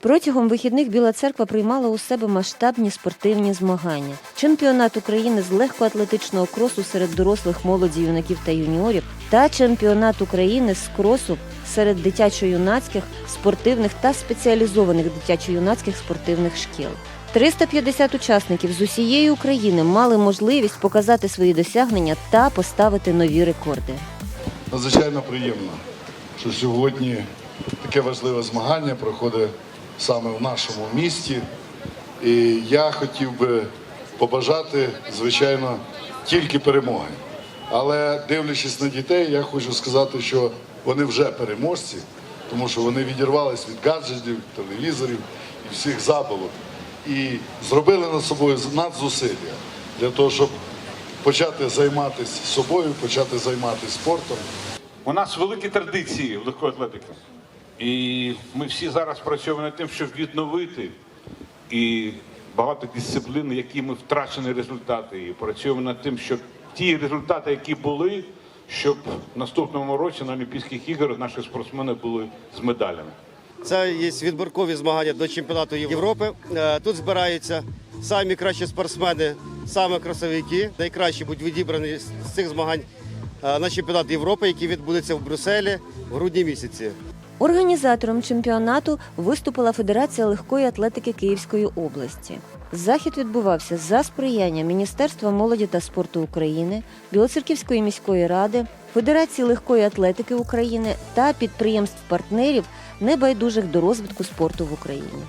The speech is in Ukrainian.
Протягом вихідних Біла церква приймала у себе масштабні спортивні змагання. Чемпіонат України з легкоатлетичного кросу серед дорослих молоді, юнаків та юніорів та чемпіонат України з кросу серед дитячо-юнацьких спортивних та спеціалізованих дитячо-юнацьких спортивних шкіл. 350 учасників з усієї України мали можливість показати свої досягнення та поставити нові рекорди. Надзвичайно приємно, що сьогодні таке важливе змагання проходить саме в нашому місті. І я хотів би побажати, звичайно, тільки перемоги. Але дивлячись на дітей, я хочу сказати, що вони вже переможці, тому що вони відірвались від гаджетів, телевізорів і всіх заболот. І зробили над собою надзусилля для того, щоб почати займатися собою, почати займатися спортом. У нас великі традиції в легкої атлетики. І ми всі зараз працюємо над тим, щоб відновити і багато дисциплін, які ми втрачені результати. І працюємо над тим, щоб ті результати, які були, щоб в наступному році на Олімпійських іграх наші спортсмени були з медалями. Це є відбіркові змагання до чемпіонату Європи. Е, Тут збираються самі кращі спортсмени, саме красовики. Найкращі будуть відібрані з цих змагань е, на чемпіонат Європи, який відбудеться в Брюсселі в грудні місяці. Організатором чемпіонату виступила Федерація легкої атлетики Київської області. Захід відбувався за сприяння Міністерства молоді та спорту України, Білоцерківської міської ради, Федерації легкої атлетики України та підприємств-партнерів, небайдужих до розвитку спорту в Україні.